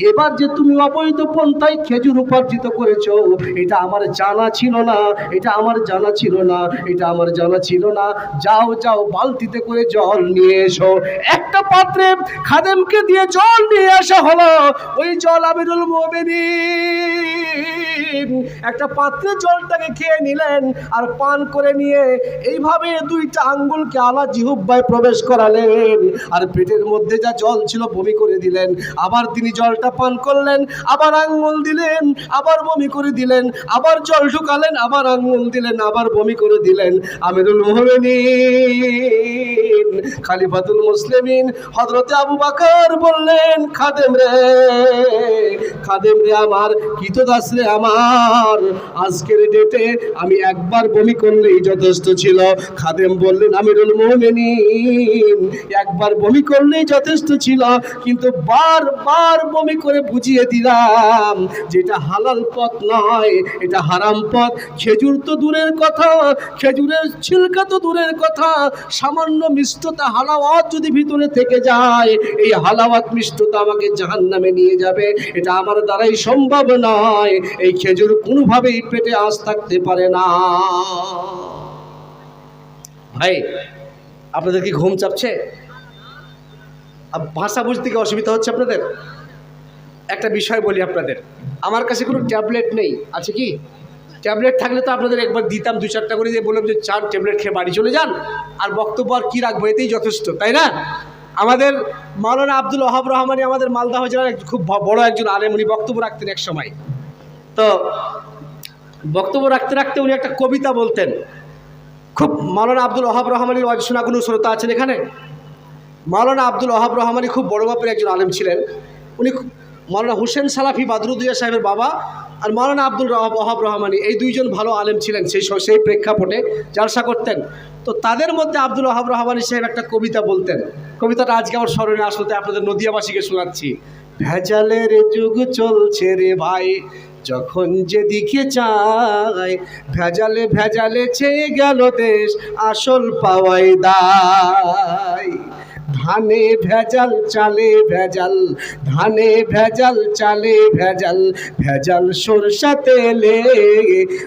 এবার যে তুমি অবৈধ পন্থায় খেজুর উপার্জিত করেছ, এটা আমার জানা ছিল না, এটা আমার জানা ছিল না, এটা আমার জানা ছিল না। যাও যাও, বালতিতে করে জল নিয়ে এসো। একটা পাত্রে খাদেমকে দিয়ে জল নিয়ে আসা হলো। ওই জল আমিরুল মোমিনিন। একটা পাত্রে জলটাকে খেয়ে নিলেন আর পান করে নিয়ে এইভাবে দুইটা আঙ্গুলকে আলা জিহুব্বায় প্রবেশ করালেন। আর পেটের মধ্যে যা জল ছিল বমি করে দিলেন। আবার তিনি জলটা পান করলেন, আবার আঙ্গুল দিলেন, আবার বমি করে দিলেন, আবার জল ঢুকালেন, আবার আঙ্গুল দিলেন, আবার বমি করে দিলেন। আমিরুল মোহামেনিন খালিফাতুল মুসলিমিন, হযরতে আবু বকর বললেন, খাদেম রে খাদেম রে আমার কিতদাস রে আমার? আজকের ডেটে আমি একবার বমি করলেই যথেষ্ট ছিল। খাদেম বললেন, আমিরুল মোহামেনিন একবার বমি করলেই যথেষ্ট ছিল, কিন্তু বারবার বমি করে বুঝিয়ে দিলাম, যেটা হালাল পথ নয়, এটা হারাম পথ। খেজুর তো দূরের কথা, খেজুরের ছিলকা তো দূরের কথা। সামান্য মিষ্টতা হালাওয়াত যদি ভিতরে থেকে যায়, এই হালাওয়াত মিষ্টতা আমাকে জাহান নামে নিয়ে যাবে। এটা আমার দ্বারাই সম্ভব নয়। এই খেজুর কোনোভাবেই পেটে আঁচ থাকতে পারে না। ভাই, আপনাদের কি ঘুম চাপছে? ভাষা বুঝতে কি অসুবিধা হচ্ছে আপনাদের? একটা বিষয় বলি আপনাদের। আমার কাছে কোনো ট্যাবলেট নেই। আছে কি? ট্যাবলেট থাকলে তো আপনাদের একবার দিতাম দু চারটা করে দিয়ে বললাম যে চার ট্যাবলেট খেয়ে বাড়ি চলে যান। আর বক্তব্য আর কী রাখব? এতেই যথেষ্ট, তাই না? আমাদের মাওলানা আব্দুল ওহাব রহমানি আমাদের মালদাহ জেলার খুব বড় একজন আলেম। উনি বক্তব্য রাখতেন এক সময়। তো বক্তব্য রাখতে রাখতে উনি একটা কবিতা বলতেন। খুব মাওলানা আব্দুল ওহাব রহমানির শোনা কোনো শ্রোতা আছেন এখানে? মাওলানা আব্দুল ওহাব রহমানি খুব বড় মাপের একজন আলেম ছিলেন। উনি মাওলানা হুসেন সালাফি বাদরুদ্দিয়া সাহেবের বাবা আর মাওলানা আব্দুল ওহাব রহমানি। এই দুইজন ভালো আলেম ছিলেন সেই সেই প্রেক্ষাপটে জালসা করতেন। তো তাদের মধ্যে আব্দুল ওহাব রহমানি সাহেব একটা কবিতা বলতেন। কবিতাটা আজকে আমার স্মরণে আসলে আপনাদের নদিয়াবাসীকে শোনাচ্ছি। ভেজালের যুগ চলছে রে ভাই, যখন যেদিকে চায় ভেজালে ভেজালে চেয়ে গেল দেশ, আসল পাওয়াই দায়। ধানে ভেজাল, চালে ভেজাল। ধানে ভেজাল, চালে ভেজাল। ভেজাল সরষা তেলে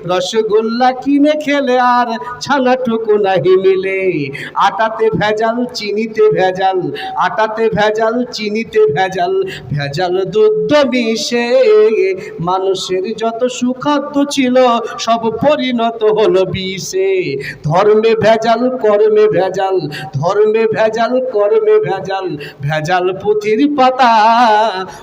রসগোল্লা কিনে খেলে আর ছানাটুকু নাহি মিলে। আটাতে ভেজাল, চিনিতে ভেজাল। আটাতে ভেজাল, চিনিতে ভেজাল। ভেজাল দুধ মিশে। মানুষের যত সুখাদ্য ছিল, সব পরিণত হলো বিষে। ধর্মে ভেজাল, কর্মে ভেজাল। ধর্মে ভেজাল, কর্মে ভেজাল ভেজাল পুঁথির পাতা।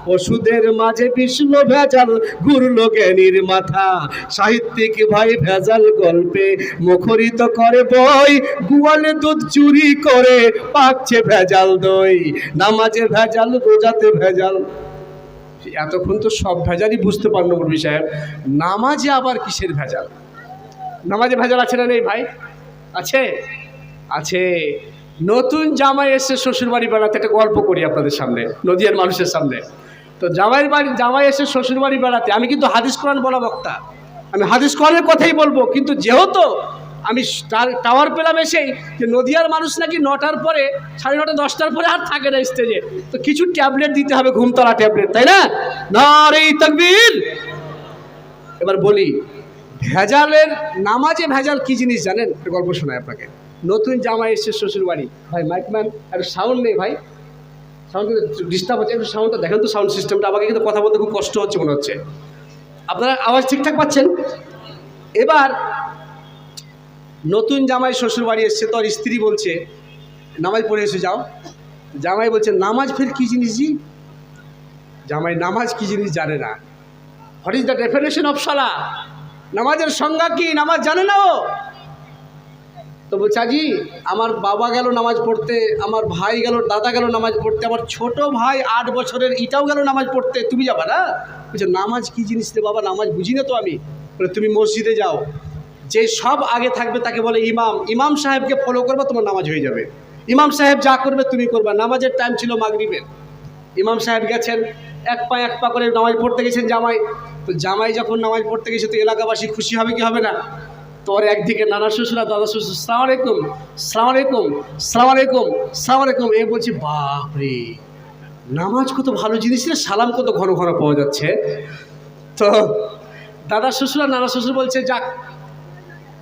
ওষুধের মাঝে বিষ্ণ ভেজাল, ঘুরলো জ্ঞানীর মাথা। সাহিত্যিক ভাই ভেজাল গল্পে মুখরিত করে বই, গুয়ালে দুধ চুরি করে পাকছে ভেজাল দই। নামাজে ভেজাল, রোজাতে ভেজাল। এতক্ষণ তো সব ভেজালই বুঝতে পারল মুরবি সাহেব। নামাজে আবার কিসের ভেজাল? নামাজে ভেজাল আছে না নেই ভাই? আছে? আছে। নতুন জামাই এসে শ্বশুরবাড়ি বেড়াতে একটা গল্প করি আপনাদের সামনে, নদিয়ার মানুষের সামনে। তো জামাইয়ের বাড়ি, জামাই এসে শ্বশুরবাড়ি বেড়াতে, আমি কিন্তু হাদিস কোরআন বলা বক্তা। আমি হাদিস কোরআনের কথাই বলব, কিন্তু যেহেতু আমি টাওয়ার পেলাম এসেই যে নদিয়ার মানুষ নাকি নটার পরে, সাড়ে নটা, দশটার পরে আর থাকে না স্টেজে, তো কিছু ট্যাবলেট দিতে হবে, ঘুমতলা ট্যাবলেট, তাই না? না রে তকবীর! এবার বলি, ভেজালের নামাজে ভেজাল কি জিনিস জানেন? গল্প শোনায় আপনাকে। নতুন জামাই এসছে শ্বশুর বাড়ি। ভাই মাইকম্যান একটা সাউন্ড নেই ভাই। সাউন্ড ডিস্টার্ব হচ্ছে, একটু সাউন্ডটা দেখেন তো সাউন্ড সিস্টেমটা আমাকে কিন্তু কথা বলতে খুব কষ্ট হচ্ছে মনে হচ্ছে। আপনারা আওয়াজ ঠিকঠাক পাচ্ছেন? এবার নতুন জামাই শ্বশুর বাড়ি এসছে, তো আর স্ত্রী বলছে, নামাজ পড়ে এসে, যাও। জামাই বলছে, নামাজ ফের কী জিনিস জি? জামাই, নামাজ কী জিনিস জানে না। What is the definition of সালা নামাজের সংজ্ঞা কি? নামাজ জানে না ও? তো আজি, আমার বাবা গেল নামাজ পড়তে, আমার ভাই গেল, দাদা গেল নামাজ পড়তে, আমার ছোট ভাই আট বছরের এটাও গেল নামাজ পড়তে, তুমি যাবা না? বলছে, নামাজ কি জিনিস রে বাবা, নামাজ বুঝি না তো আমি। বলে, তুমি মসজিদে যাও, যে সব আগে থাকবে তাকে বলে ইমাম ইমাম সাহেবকে ফলো করবে, তোমার নামাজ হয়ে যাবে। ইমাম সাহেব যা করবে তুমি করবা, নামাজের টাইম ছিল মাগরিবের। ইমাম সাহেব গেছেন, এক পা এক পা করে নামাজ পড়তে গেছেন জামাই। তো জামাই যখন নামাজ পড়তে গেছে, তো এলাকাবাসী খুশি হবে কি হবে না? তোর একদিকে নানা শ্বশুরা দাদা শ্বশুর। সালাম আলাইকুম সালাম আলাইকুম সালাম আলাইকুম সালাম আলাইকুম। এ বলছি, বাপরে, নামাজ কত ভালো জিনিস রে, সালাম কত ঘন ঘন পাওয়া যাচ্ছে। তো দাদা শ্বশুর নানা শ্বশুর বলছে, যাক,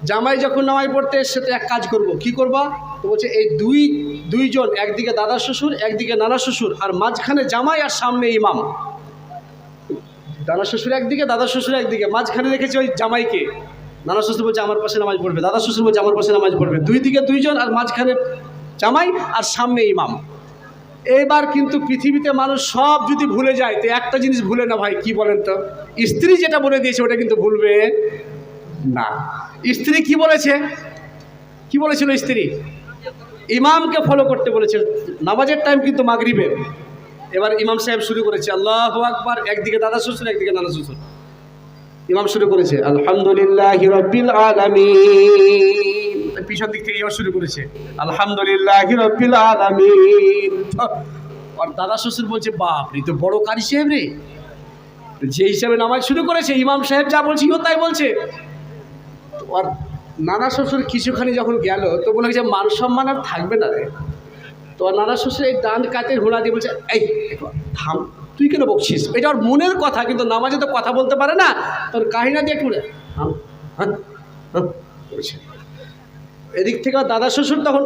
জামাই যখন নামাজ পড়তে এসছে, তো এক কাজ করব। কি করবা? তো বলছে, এই দুই, দুইজন, একদিকে দাদা শ্বশুর, একদিকে নানা শ্বশুর, আর মাঝখানে জামাই আর সামনে ইমাম। দাদা শ্বশুর একদিকে, দাদা শ্বশুর একদিকে, মাঝখানে রেখেছে ওই জামাইকে। নানা শ্বশুর বলছে, আমার পাশে নামাজ পড়বে। দাদা শ্বশুর বলছে, আমার পাশে নামাজ পড়বে। দুই দিকে দুইজন আর মাঝখানে জামাই আর সামনে ইমাম। এবার কিন্তু পৃথিবীতে মানুষ সব যদি ভুলে যায়, তো একটা জিনিস ভুলে না ভাই, কি বলেন তো? স্ত্রী যেটা বলে দিয়েছে, ওটা কিন্তু ভুলবে না। স্ত্রী কি বলেছে? কি বলেছিল স্ত্রী? ইমামকে ফলো করতে বলেছে। নামাজের টাইম কিন্তু মাগরিবের। এবার ইমাম সাহেব শুরু করেছে, আল্লাহ আকবার। একদিকে দাদা শ্বশুর, একদিকে নানা শ্বশুর। ইমাম শুরু করেছে, আলহামদুলিল্লাহ রব্বিল আলামিন। পিছন দিক থেকে এবার শুরু করেছে, আলহামদুলিল্লাহ রব্বিল আলামিন। আর দাদা শ্বশুর বলছে বাপ রে তো বড় কারি সাহেব রে। যে হিসাবে নামাজ শুরু করেছে, ইমাম সাহেব যা বলছে, ইও তাই বলছে। আর নানা শ্বশুর কিছুখানি যখন গেল, তো বলে যে, মান সম্মান আর থাকবে না রে। তো নানা শ্বশুর এই ডান কাতের ঘোড়া দিয়ে বলছে, এই থাম। তুই কেন বকছিস? এটা ওর মনের কথা কিন্তু নামাজে তো কথা বলতে পারে না। তোর কাহিনা দিয়ে বলছে। এদিক থেকে দাদা শ্বশুর তখন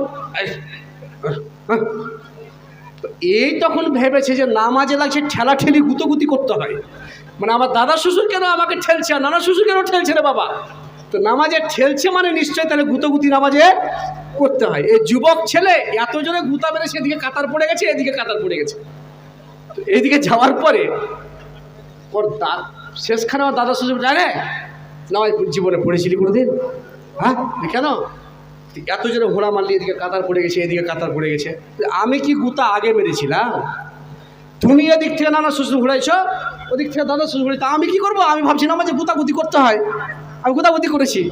এই, তখন ভেবেছে যে নামাজে লাগছে ঠেলা ঠেলি গুতোগুতি করতে হয়। মানে আমার দাদা শ্বশুর কেন আমাকে ঠেলছে আর নানা শ্বশুর কেন ঠেলছে রে বাবা? তো নামাজে ঠেলছে মানে নিশ্চয়ই তাহলে গুতোগুতি নামাজে করতে হয়। এই যুবক ছেলে এত জোরে গুতা মেরেছে এদিকে কাতার পড়ে গেছে এদিকে কাতার পড়ে গেছে। এইদিকে যাওয়ার পরে ওর দা, শেষখানে আমার দাদা শ্বশুর জানে? নামাজ জীবনে পড়েছিলি কোনোদিন? হ্যাঁ? কেন? এত জোরে ঘোড়া মারলি, এদিকে কাতার পড়ে গেছে, এদিকে কাতার পড়ে গেছে। আমি কি গুতা আগে মেরেছিলাম? তুমি এদিক থেকে নানা শ্বশুর ঘুরাইছো, ওদিক থেকে দাদা শ্বশুর ঘুরাই তা আমি কি করব? আমি ভাবছি না আমার যে গুতাগুতি করতে হয়। আমি গুতাগুতি করেছি।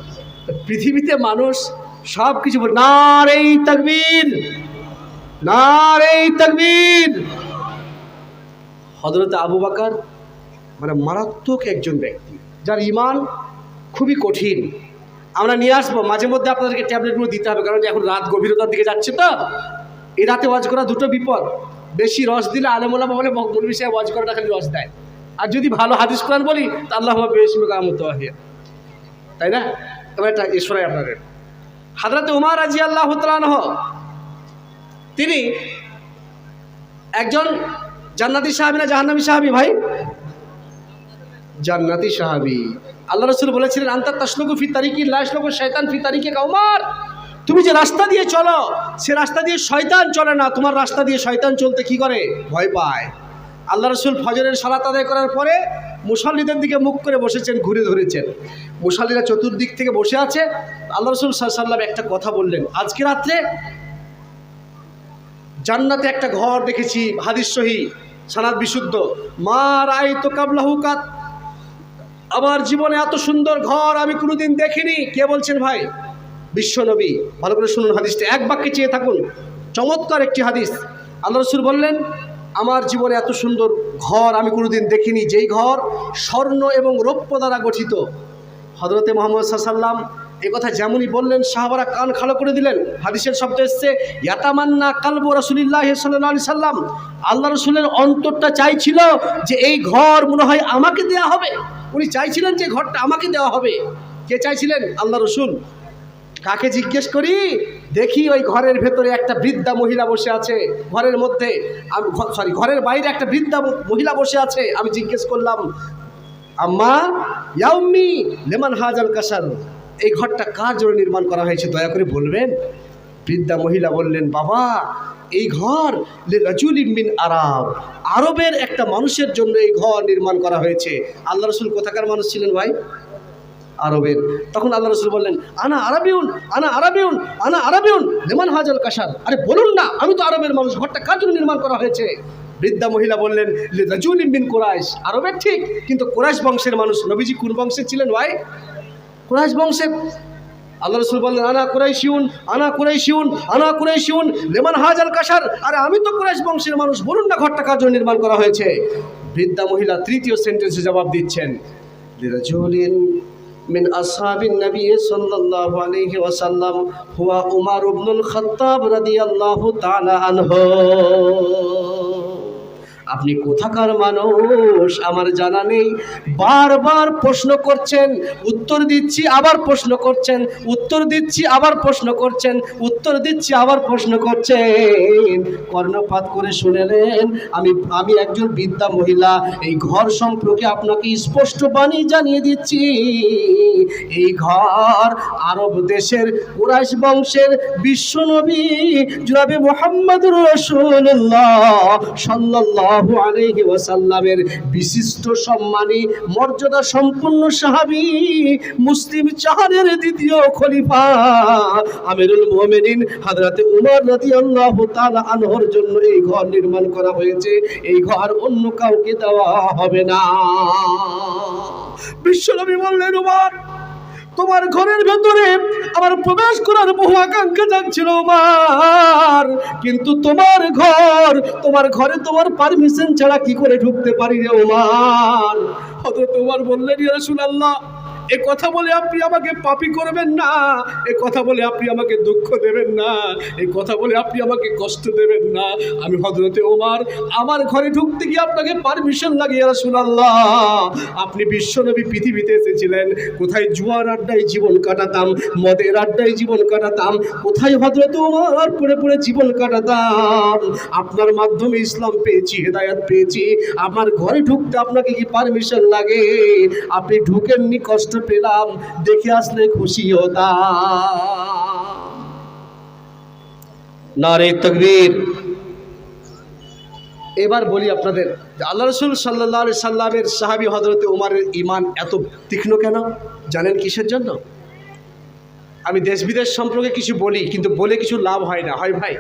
পৃথিবীতে মানুষ সব কিছু না রে তকবীর! না রে তকবীর! হজরত আবু বাকার মানে মারাত্মক একজন ব্যক্তি, যার ইমান খুবই কঠিন। আমরা নিয়ে আসব, মাঝে মধ্যে আপনাদেরকে ট্যাবলেটগুলো দিতে হবে, কারণ এখন রাত গভীরতার দিকে যাচ্ছে তো। এই রাতে ওয়াজ করা দুটো বিপদ, বেশি রস দিলে আলেমোলা বলে মৌলবি সাহেব ওয়াজ করাটা খালি রস দেয়। আর যদি ভালো হাদিস কোরআন বলি, তা আল্লাহ বেশি কামত আহিয়া তাই না? এবার একটা ঈশ্বরাই আপনাদের। হাজরত উমার রাজি আল্লাহ তিনি একজন জান্নাতি সাহাবি না জাহান্নামী সাহাবি ভাই? জান্নাতি সাহাবি। আল্লাহ রসুল বলেছিলেন আন্তার তাসলুকু ফি তারিকি লাশলুক শয়তান ফি তারিকে কাউমার তুমি যে রাস্তা দিয়ে চলো, সে রাস্তা দিয়ে শয়তান চলে না, তোমার রাস্তা দিয়ে শয়তান চলতে কি করে? ভয় পায়। আল্লাহ রসুল ফজরের সালাত আদায় করার পরে মুসল্লিদের দিকে মুখ করে বসেছেন, ঘুরে ধরেছেন। মুসল্লিরা চতুর্দিক থেকে বসে আছে। আল্লাহ রসুল সাল্লাম একটা কথা বললেন, আজকে রাত্রে জান্নাতে একটা ঘর দেখেছি, হাদিস সহি। সানাদ বিশুদ্ধ। মা রাই তো কাবলাহু কাত আমার জীবনে এত সুন্দর ঘর আমি কোনোদিন দেখিনি। কে বলছেন ভাই? বিশ্বনবী ভালো করে শুনুন হাদিসটা। এক বাক্যে চেয়ে থাকুন। চমৎকার একটি হাদিস। আল্লাহ রসুল বললেন, আমার জীবনে এত সুন্দর ঘর আমি কোনোদিন দেখিনি। যেই ঘর স্বর্ণ এবং রৌপ্য দ্বারা গঠিত। হজরতে মোহাম্মদ সাল্লাম এ কথা যেমনই বললেন, সাহাবারা কান খালো করে দিলেন। হাদিসের শব্দ এসছে, ইয়াতামান্না কালব রসুলিল্লাহ সাল্লাহ আলি সাল্লাম। আল্লাহ রসুলের অন্তরটা চাইছিল যে এই ঘর মনে হয় আমাকে দেয়া হবে। উনি চাইছিলেন যে ঘরটা আমাকে দেওয়া হবে। কে চাইছিলেন? আল্লাহ রসুল। কাকে জিজ্ঞেস করি? দেখি ওই ঘরের ভেতরে একটা বৃদ্ধা মহিলা বসে আছে। ঘরের মধ্যে আমি সরি ঘরের বাইরে একটা বৃদ্ধা মহিলা বসে আছে। আমি জিজ্ঞেস করলাম, আম্মা, ইয়াউম্মি, লেমান হাজাল কাসার? এই ঘরটা কার জন্য নির্মাণ করা হয়েছে দয়া করে বলবেন? বৃদ্ধা মহিলা বললেন, বাবা, এই ঘর ইমিন আরব। আরবের একটা মানুষের জন্য এই ঘর নির্মাণ করা হয়েছে। আল্লাহ রসুল কোথাকার মানুষ ছিলেন ভাই? আরবের। তখন আল্লাহ রসুল বললেন, আনা আরবিউন আনা আরবিউন আনা আরবিউন, লেমান হাজাল কাসার আরে বলুন না, আমি তো আরবের মানুষ, ঘরটা কার জন্য নির্মাণ করা হয়েছে? বৃদ্ধা মহিলা বললেন রাজুল ইমিন কোরাইশ। আরবের ঠিক, কিন্তু কোরাইশ বংশের মানুষ নবীজি কোন বংশের ছিলেন ভাই? কুরাইশ বংশে আল্লাহ রসুল বললেন, আনা কুরাইশিউন আনা কুরাইশিউন আনা কুরাইশিউন, লেমান হাজাল কাসার আর আমি তো কুরাইশ বংশের মানুষ, বলুন না ঘরটা কার জন্য নির্মাণ করা হয়েছে। বৃদ্ধা মহিলা তৃতীয় সেন্টেন্সে জবাব দিচ্ছেন, লিরাজুলিন মিন আসহাবিন নবী সাল্লাল্লাহু আলাইহি ওয়াসাল্লাম, হুয়া উমার ইবনুল খাত্তাব রাদিয়াল্লাহু তাআলা আনহু। আপনি কোথাকার মানুষ? আমার জানা নেই। বারবার প্রশ্ন করছেন, উত্তর দিচ্ছি, আবার প্রশ্ন করছেন, উত্তর দিচ্ছি, আবার প্রশ্ন করছেন, উত্তর দিচ্ছি, আবার প্রশ্ন করছেন। কর্ণপাত করে শুনেলেন, আমি আমি একজন বিদ্যা মহিলা, এই ঘর সম্পর্কে আপনাকে স্পষ্ট বাণী জানিয়ে দিচ্ছি। এই ঘর আরব দেশের কুরাইশ বংশের বিশ্বনবী জনাবে মোহাম্মদ রসুল্লাহ সাল্লাল্লাহু আলাইহি ওয়াসাল্লামের বিশিষ্ট সম্মানী, মর্যাদা সম্পন্ন সাহাবী, মুসলিম চাহারের দ্বিতীয় খলিফা আমিরুল মুমিনিন হযরতে উমর রাদিয়াল্লাহু তাআলা আনহর জন্য এই ঘর নির্মাণ করা হয়েছে। এই ঘর অন্য কাউকে দেওয়া হবে না। বিশ্বনবী বললেন, উমর তোমার ঘরের ভেতরে আমার প্রবেশ করার বহু আকাঙ্ক্ষা যাচ্ছিল আমার। কিন্তু তোমার ঘর, তোমার ঘরে তোমার পারমিশন ছাড়া কি করে ঢুকতে পারি রে ওমার হয়তো তোমার বললেন রাসূলুল্লাহ এ কথা বলে আপনি আমাকে পাপি করবেন না, এ কথা বলে আপনি আমাকে দুঃখ দেবেন না, এ কথা বলে আপনি আমাকে কষ্ট দেবেন না। আমি হজরতে ওমার, আমার ঘরে ঢুকতে গিয়ে আপনাকে পারমিশন লাগিয়ে রাসূলুল্লাহ, আপনি বিশ্বনবী পৃথিবীতে এসেছিলেন, কোথায় জুয়ার আড্ডায় জীবন কাটাতাম, মদের আড্ডায় জীবন কাটাতাম, কোথায় হজরত ওমার পড়ে পড়ে জীবন কাটাতাম, আপনার মাধ্যমে ইসলাম পেয়েছি, হেদায়াত পেয়েছি, আমার ঘরে ঢুকতে আপনাকে কি পারমিশন লাগে? আপনি ঢুকেননি, কষ্ট পেলাম, দেখে আসলে খুশি হতাম। নারে তকবীর। এবার বলি আপনাদের আল্লাহ রসুল সাল্লাহ আলি সাল্লামের সাহাবি হজরতে উমারের ইমান এত তীক্ষ্ণ কেন? জানেন কিসের জন্য? আমি দেশ বিদেশ সম্পর্কে কিছু বলি, কিন্তু বলে কিছু লাভ হয় না। হয় ভাই,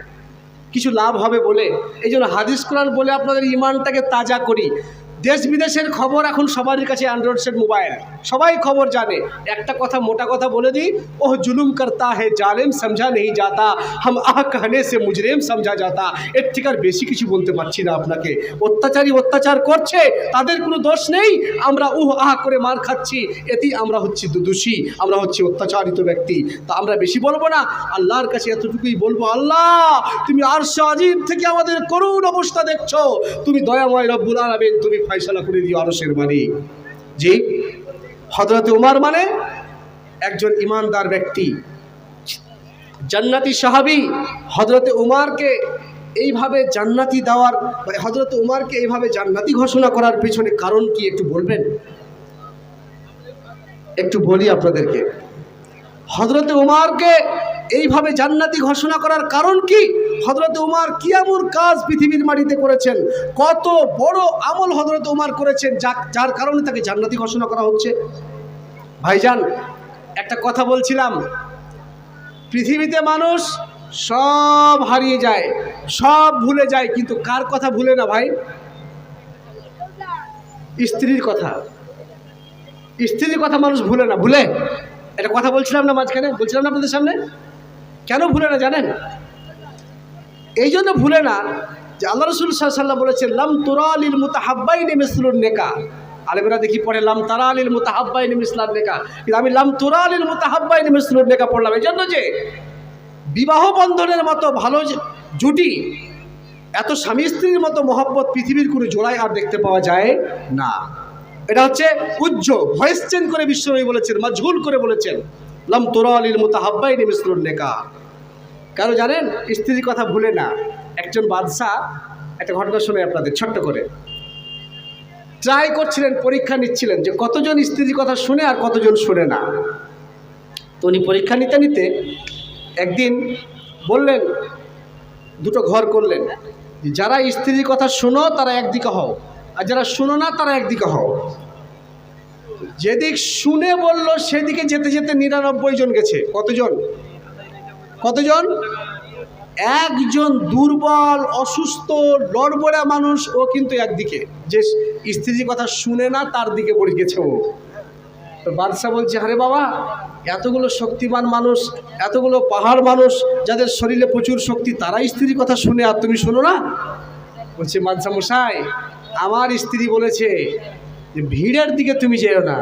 কিছু লাভ হবে বলে। এই জন্য হাদিস কোরআন বলে আপনাদের ইমানটাকে তাজা করি। দেশ বিদেশের খবর এখন সবার কাছে অ্যান্ড্রয়েড সেট মোবাইল সবাই খবর জানে। একটা কথা, মোটা কথা বলে দিই ও জুলুম করতা হে জালেম, সমঝা নেই যাতা। হাম আহ কাহনে সে মুজরেম, সমঝা যাতা। এর থেকে আর বেশি কিছু বলতে পারছি না আপনাকে। অত্যাচারী অত্যাচার করছে, তাদের কোনো দোষ নেই। আমরা উহ আহ করে মার খাচ্ছি। এতেই আমরা হচ্ছি দোষী। আমরা হচ্ছি অত্যাচারিত ব্যক্তি। তা আমরা বেশি বলব না। আল্লাহর কাছে এতটুকুই বলব, আল্লাহ, তুমি আর সজীব থেকে আমাদের করুণ অবস্থা দেখছ। তুমি দয়াময় রব্বুল আলমেন, তুমি ফয়সালা করে দিও আরশের মালিক জি? হজরত উমার মানে একজন ইমানদার ব্যক্তি। জান্নাতি সাহাবি হজরতে উমারকে এইভাবে জান্নাতি দেওয়ার মানে হজরত উমারকে এইভাবে জান্নাতি ঘোষণা করার পেছনে কারণ কি একটু বলবেন? একটু বলি আপনাদেরকে। হজরতে উমারকে এইভাবে জান্নাতি ঘোষণা করার কারণ কি? হজরত উমার কি কাজ পৃথিবীর মাটিতে করেছেন। কত বড় আমল হজরত উমার করেছেন যা যার কারণে তাকে জান্নাতি ঘোষণা করা হচ্ছে। ভাইজান, একটা কথা বলছিলাম। পৃথিবীতে মানুষ সব হারিয়ে যায়, সব ভুলে যায়, কিন্তু কার কথা ভুলে না ভাই? স্ত্রীর কথা। স্ত্রীর কথা মানুষ ভুলে না, ভুলে। এটা কথা বলছিলাম না মাঝখানে? বলছিলাম না আপনাদের সামনে? কেন ভুলে না জানেন? এই জন্য ভুলে না যে আল্লাহ রসুল সাল্লাম বলেছেন, লাম তোরালিল মুতাহাব্বাই নেমেসলুর নেকা। আলেমরা দেখি পড়ে, লাম তারালিল মুতাহাব্বাই নেমিসলার নেকা। কিন্তু আমি লাম তোরা তোরালিল মুতাহাব্বাই নেমেসলুর নেকা পড়লাম। এই জন্য যে বিবাহ বন্ধনের মতো ভালো জুটি, এত স্বামী স্ত্রীর মতো মহব্বত পৃথিবীর কোনো জোড়ায় আর দেখতে পাওয়া যায় না। এটা হচ্ছে উজ্জ ভয়েস চেঞ্জ করে বিশ্বনবী বলেছেন, মাজহুল করে বলেছেন, লাম তোরালিল মুতাহাব্বাই নেমিসলুর নেকা। কারও জানেন, স্ত্রীর কথা ভুলে না, একজন বাদশাহ একটা ঘটনা শুনে আপনাদের, ছোট্ট করে। ট্রাই করছিলেন, পরীক্ষা নিচ্ছিলেন যে কতজন স্ত্রীর কথা শুনে আর কতজন শুনে না। তো উনি পরীক্ষা নিতে নিতে একদিন বললেন, দুটো ঘর করলেন যারা স্ত্রীর কথা শোনো, তারা একদিকে হও, আর যারা শোনো না, তারা একদিকে হও। যেদিক শুনে বলল, সেদিকে যেতে যেতে নিরানব্বই জন গেছে। কতজন? কতজন? একজন দুর্বল, অসুস্থ, লড়বড়া মানুষ, ও কিন্তু একদিকে। যে স্ত্রীর কথা শুনে না, তার দিকে পড়ে গেছে ও। তো বাদশাহ বলছে, আরে বাবা, এতগুলো শক্তিমান মানুষ, এতগুলো পাহাড় মানুষ, যাদের শরীরে প্রচুর শক্তি তারা স্ত্রীর কথা শুনে, আর তুমি শোনো না? বলছে, বাদশাহ মশাই, আমার স্ত্রী বলেছে যে, ভিড়ের দিকে তুমি যেও না।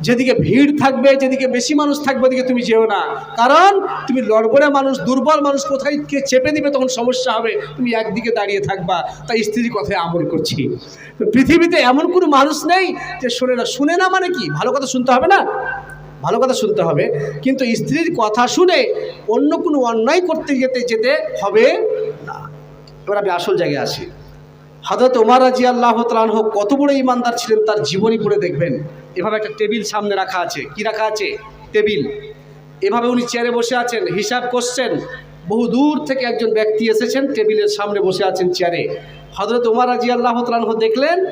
যেদিকে ভিড় থাকবে, যেদিকে বেশি মানুষ থাকবে, ওদিকে তুমি যেও না। কারণ তুমি লড়বড়ে মানুষ, দুর্বল মানুষ, কোথায় কে চেপে দিবে তখন সমস্যা হবে। তুমি একদিকে দাঁড়িয়ে থাকবা, তাই স্ত্রীর কথায় আমল করছি। তো পৃথিবীতে এমন কোনো মানুষ নেই যে শুনে না। শুনে না মানে কি? ভালো কথা শুনতে হবে না? ভালো কথা শুনতে হবে। কিন্তু স্ত্রীর কথা শুনে অন্য কোনো অন্যায় করতে যেতে যেতে হবে না। এবার আমি আসল জায়গায় আসি। হজরত ওমার রাজি আল্লাহ তালহ কত বড় ইমানদার ছিলেন, তার জীবনী পড়ে দেখবেন। এভাবে একটা টেবিল সামনে রাখা আছে। কি রাখা আছে? টেবিল। এভাবে উনি চেয়ারে বসে আছেন, হিসাব করছেন। বহু দূর থেকে একজন ব্যক্তি এসেছেন, টেবিলের সামনে বসে আছেন চেয়ারে। হজরত ওমার রাজি আল্লাহ তালহ দেখলেন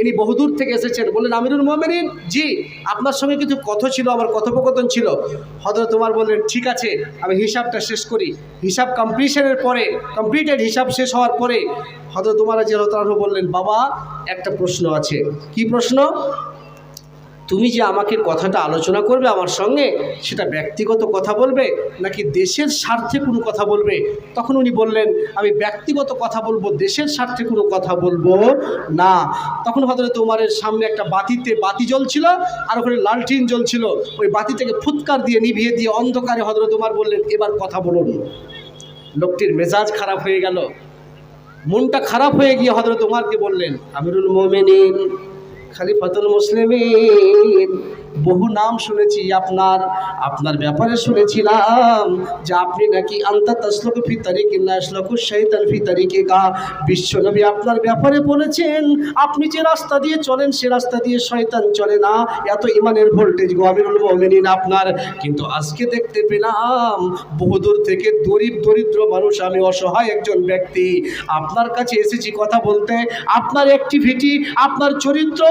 ইনি বহুদূর থেকে এসেছেন। বললেন, আমিরুল মোহামেন জি, আপনার সঙ্গে কিছু কথা ছিল, আমার কথোপকথন ছিল। হজরত তোমার বললেন, ঠিক আছে, আমি হিসাবটা শেষ করি। হিসাব কমপ্লিশনের পরে কমপ্লিটেড হিসাব শেষ হওয়ার পরে হজরত তোমার জিয়াল বললেন, বাবা, একটা প্রশ্ন আছে। কি প্রশ্ন? তুমি যে আমাকে কথাটা আলোচনা করবে আমার সঙ্গে, সেটা ব্যক্তিগত কথা বলবে নাকি দেশের স্বার্থে কোনো কথা বলবে? তখন উনি বললেন, আমি ব্যক্তিগত কথা বলব, দেশের স্বার্থে কোনো কথা বলব না। তখন হজরত উমারের সামনে একটা বাতিতে বাতি জ্বলছিল, আর ওখানে লালটিন জ্বলছিল। ওই বাতিটাকে ফুৎকার দিয়ে নিভিয়ে দিয়ে অন্ধকারে হজরত উমার বললেন, এবার কথা বলুন। লোকটির মেজাজ খারাপ হয়ে গেল। মনটা খারাপ হয়ে গিয়ে হজরত উমারকে বললেন, আমিরুল মোমেনিন খালিফাতুল মুসলিমিন। বহু নাম শুনেছি, আপনার আপনার ব্যাপারে শুনেছিলাম যে আপনি নাকি আন্তা তসলক ফি তারিকে না আসলক শৈতান ফি তারিখে গা। বিশ্বনবী আপনার ব্যাপারে বলেছেন, আপনি যে রাস্তা দিয়ে চলেন, সে রাস্তা দিয়ে শয়তান চলে না। এত ইমানের ভোল্টেজ গো আমিরুল মোমেনিন আপনার। কিন্তু আজকে দেখতে পেলাম বহুদূর থেকে গরিব দরিদ্র মানুষ, আমি অসহায় একজন ব্যক্তি। আপনার কাছে এসেছি কথা বলতে, আপনার অ্যাক্টিভিটি আপনার চরিত্র,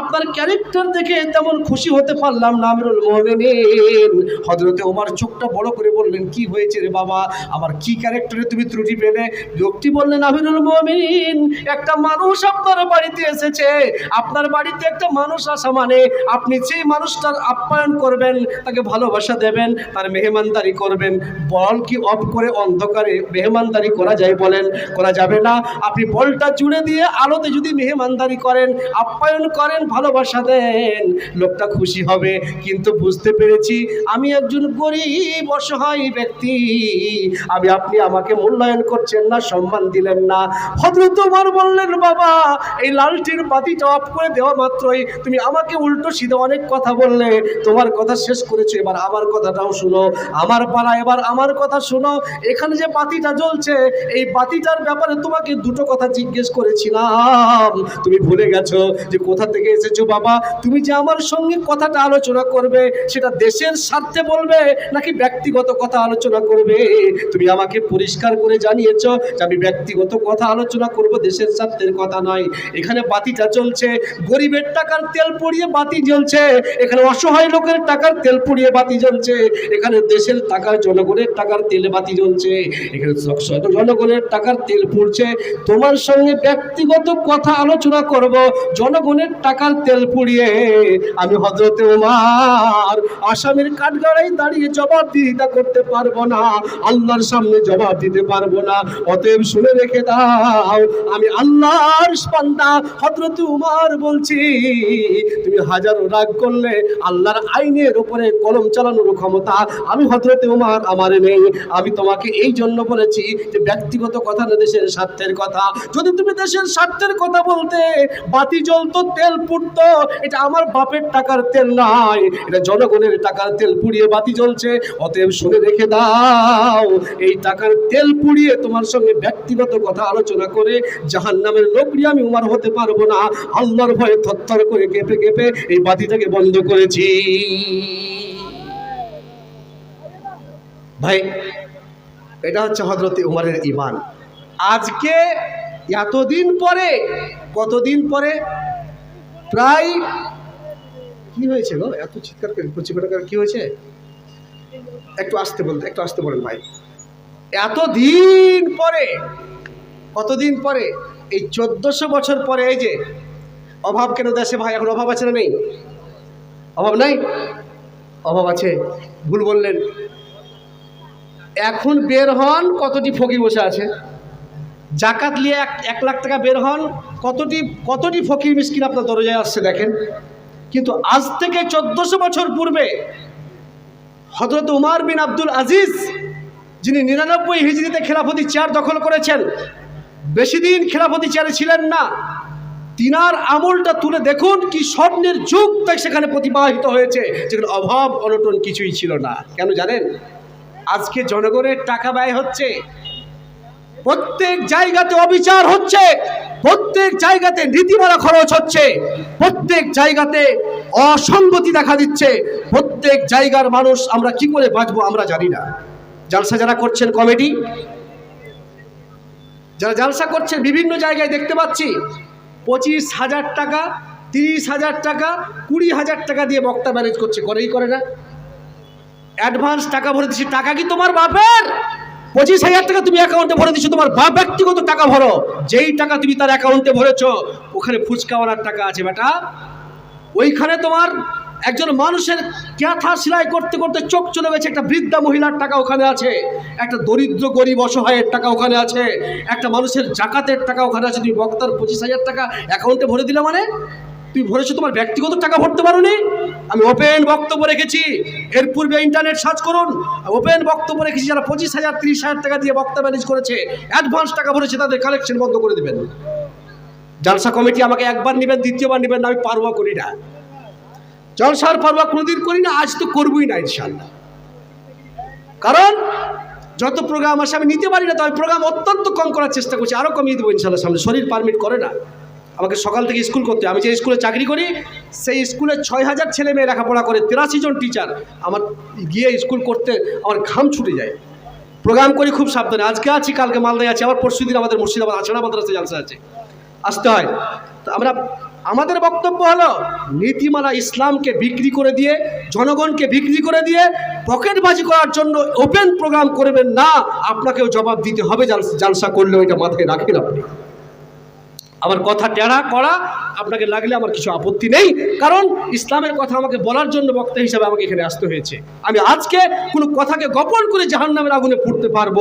আপনার ক্যারেক্টার দেখে তেমন খুশি হতে পারলাম না আমিরুল মোহামেনিন হজরতে ওমার চোখটা বড় করে বললেন, কি হয়েছে রে বাবা? আমার কি ক্যারেক্টারে তুমি ত্রুটি পেলে? লোকটি বললেন, আমিরুল মোহামেনিন একটা মানুষ আপনার বাড়িতে এসেছে। আপনার বাড়িতে একটা মানুষ আসা মানে আপনি সেই মানুষটার আপ্যায়ন করবেন, তাকে ভালোবাসা দেবেন, তার মেহমানদারি করবেন। বল কি অফ করে অন্ধকারে মেহমানদারি করা যায় বলেন? করা যাবে না। আপনি বলটা জুড়ে দিয়ে আলোতে যদি মেহমানদারি করেন, আপ্যায়ন করেন, ভালোবাসা দেন। লোকটা খুশি হবে, কিন্তু বুঝতে পেরেছি আমি একজন গরিব, অসহায় ব্যক্তি। আমি, আপনি আমাকে মূল্যায়ন করছেন না, সম্মান দিলেন না। হজরত তোমার বললেন, বাবা, এই লালটির বাতিটা অফ করে দেওয়া মাত্রই তুমি আমাকে উল্টো সিধে অনেক কথা বললে। তোমার কথা শেষ করেছ, এবার আমার কথাটাও শুনো। আমার পাড়া এবার আমার কথা শোনো। এখানে যে বাতিটা জ্বলছে, এই বাতিটার ব্যাপারে তোমাকে দুটো কথা জিজ্ঞেস করেছিলাম। তুমি ভুলে গেছো যে কোথা থেকে এসেছ, বাবা? তুমি যে আমার সঙ্গে কথাটা আলোচনা করবে, সেটা দেশের স্বার্থে বলবে, নাকি ব্যক্তিগত কথা আলোচনা করবে? তুমি আমাকে পরিষ্কার করে জানিয়েছো যে আমি ব্যক্তিগত কথা আলোচনা করব, দেশের স্বার্থের কথা নয়। এখানে বাতিটা চলছে গরিবের টাকার তেল পড়িয়ে বাতি জ্বলছে, এখানে অসহায় লোকের টাকার তেল পুড়িয়ে বাতি জ্বলছে, এখানে দেশের টাকার জনগণের টাকার তেলে বাতি জ্বলছে, এখানে জনগণের টাকার তেল পুড়ছে। তোমার সঙ্গে ব্যক্তিগত কথা আলোচনা করব, জনগণের টাকার তেল পুড়িয়ে আমি হজরতে উমার আসামের কাঠগড়াই দাঁড়িয়ে জবাবদিহিতা করতে পারব না। আল্লাহর সামনে জবাব দিতে পারব না। অতএব শুনে রেখে দাও, আমি আল্লাহর বান্দা। হজরত উমার বলছি, তুমি হাজারো রাগ করলে আল্লাহর আইনের উপরে কলম চালানোর ক্ষমতা আমি হজরতে উমার, আমার নেই। আমি তোমাকে এই জন্য বলেছি যে ব্যক্তিগত কথা না, দেশের স্বার্থের কথা। যদি তুমি দেশের স্বার্থের কথা বলতে, বাতি জ্বলতো, তেল পুড়তো, এটা আমার বাপের টাকার তেল। নয় এটা জনগণের টাকার তেল পুড়িয়ে বাতি জ্বলছে। অতএব শুনে রেখে দাও। এই টাকার তেল পুড়িয়ে তোমার সঙ্গে ব্যক্তিগত কথা আলোচনা করে জাহান নামের লোকরি আমি উমার হতে পারব না। আল্লাহর ভয়ে থরথর করে কেঁপে কেঁপে এই বাতিটাকে বন্ধ করেছি। ভাই, এটা হচ্ছে হজরতে উমারের ইমান আজকে এতদিন পরে, কতদিন পরে? প্রায় কি হয়েছে গো? এত চিৎকার করে কি হয়েছে? একটু আসতে বলতে একটু আসতে বলেন ভাই। এতদিন পরে, কতদিন পরে, এই চোদ্দশো বছর পরে এই যে, অভাব কেন দেশে ভাই? এখন অভাব আছে না নেই? অভাব নাই? অভাব আছে। ভুল বললেন। এখন বের হন, কতটি ফকি বসে আছে? জাকাত নিয়ে এক এক লাখ টাকা বের হন, কতটি কতটি ফকির মিসকিন আপনার দরজায় আসছে দেখেন? কিন্তু আজ থেকে চোদ্দশো বছর পূর্বে হজরত উমার বিন আব্দুল আজিজ, যিনি নিরানব্বই হিজড়িতে খেলাফতি চেয়ার দখল করেছেন, বেশি দিন খেলাফতি চেয়ারে ছিলেন না। তিনার আমলটা তুলে দেখুন কি স্বর্ণের যুগ তাই সেখানে প্রতিবাহিত হয়েছে, যেখানে অভাব, অনটন কিছুই ছিল না। কেন জানেন? আজকে জনগণের টাকা ব্যয় হচ্ছে প্রত্যেক জায়গাতে অবিচার হচ্ছে, প্রত্যেক জায়গাতে নীতিমালা খরচ হচ্ছে, প্রত্যেক জায়গাতে অসঙ্গতি দেখা দিচ্ছে, প্রত্যেক জায়গার মানুষ আমরা কি করে বাঁচবো আমরা জানি না। জালসা যারা করছেন কমেডি যারা জালসা করছেন বিভিন্ন জায়গায় দেখতে পাচ্ছি, পঁচিশ হাজার টাকা, তিরিশ হাজার টাকা, কুড়ি হাজার টাকা দিয়ে বক্তা ম্যানেজ করছে, করেই করে না। অ্যাডভান্স টাকা ভরে দিচ্ছি, টাকা কি তোমার বাপের? পঁচিশ হাজার টাকা তুমি অ্যাকাউন্টে ভরে দিচ্ছ তোমার বাপ ব্যক্তিগত টাকা ভরো। যেই টাকা তুমি তার অ্যাকাউন্টে ভরেছ, ওখানে ফুচকাওয়ালার টাকা আছে, বেটা। ওইখানে তোমার একজন মানুষের ক্যাথা সেলাই করতে করতে চোখ চলে গেছে, একটা বৃদ্ধা মহিলার টাকা ওখানে আছে, একটা দরিদ্র গরিব অসহায়ের টাকা ওখানে আছে, একটা মানুষের জাকাতের টাকা ওখানে আছে, তুমি বক্তার পঁচিশ হাজার টাকা অ্যাকাউন্টে ভরে দিলে মানে? তুমি ভরেছো তোমার ব্যক্তিগত টাকা ভরতে পারোনি? আমি ওপেন বক্তব্য রেখেছি। এর পূর্বে ইন্টারনেট সার্চ করুন। ওপেন বক্তব্য রেখেছি যারা পঁচিশ হাজার, তিরিশ হাজার টাকা দিয়ে বক্তা ম্যানেজ করেছে অ্যাডভান্স টাকা ভরেছে, তাদের কালেকশন বন্ধ করে দেবেন। জালসা কমিটি আমাকে একবার নেবেন, দ্বিতীয়বার নেবেন না, আমি পারোয়া করি না। জলসার পারোয়া কোনোদিন করি না, আজ তো করবই না ইনশাল্লাহ কারণ যত প্রোগ্রাম আসে, আমি নিতে পারি না তো আমি প্রোগ্রাম অত্যন্ত কম করার চেষ্টা করছি আরও কমিয়ে দেবো ইনশাল্লাহ সামনে। শরীর পারমিট করে না। আমাকে সকাল থেকে স্কুল করতে আমি যে স্কুলে চাকরি করি, সেই স্কুলে ছয় হাজার ছেলে মেয়ে লেখাপড়া করে, তেরাশি জন টিচার আমার গিয়ে স্কুল করতে আমার ঘাম ছুটে যায়। প্রোগ্রাম করি খুব সাবধানে। আজকে আছি, কালকে মালদায় আছি। আবার পরশু দিন আমাদের মুর্শিদাবাদ, আছাড়া মাদ্রাসা জালসা আছে। আসতে হয়। তো আমরা, আমাদের বক্তব্য হলো, নীতিমালা ইসলামকে বিক্রি করে দিয়ে, জনগণকে বিক্রি করে দিয়ে, পকেটবাজি করার জন্য ওপেন প্রোগ্রাম করবেন না, আপনাকেও জবাব দিতে হবে জালসা করলেও এটা মাথায় রাখেন আপনি। আমার কথা টেরা করা, আপনাকে লাগলে আমার কিছু আপত্তি নেই। কারণ ইসলামের কথা আমাকে বলার জন্য বক্তা হিসাবে আমাকে এখানে আসতে হয়েছে। আমি আজকে কোনো কথাকে গোপন করে জাহান্নামের আগুনে পড়তে পারব?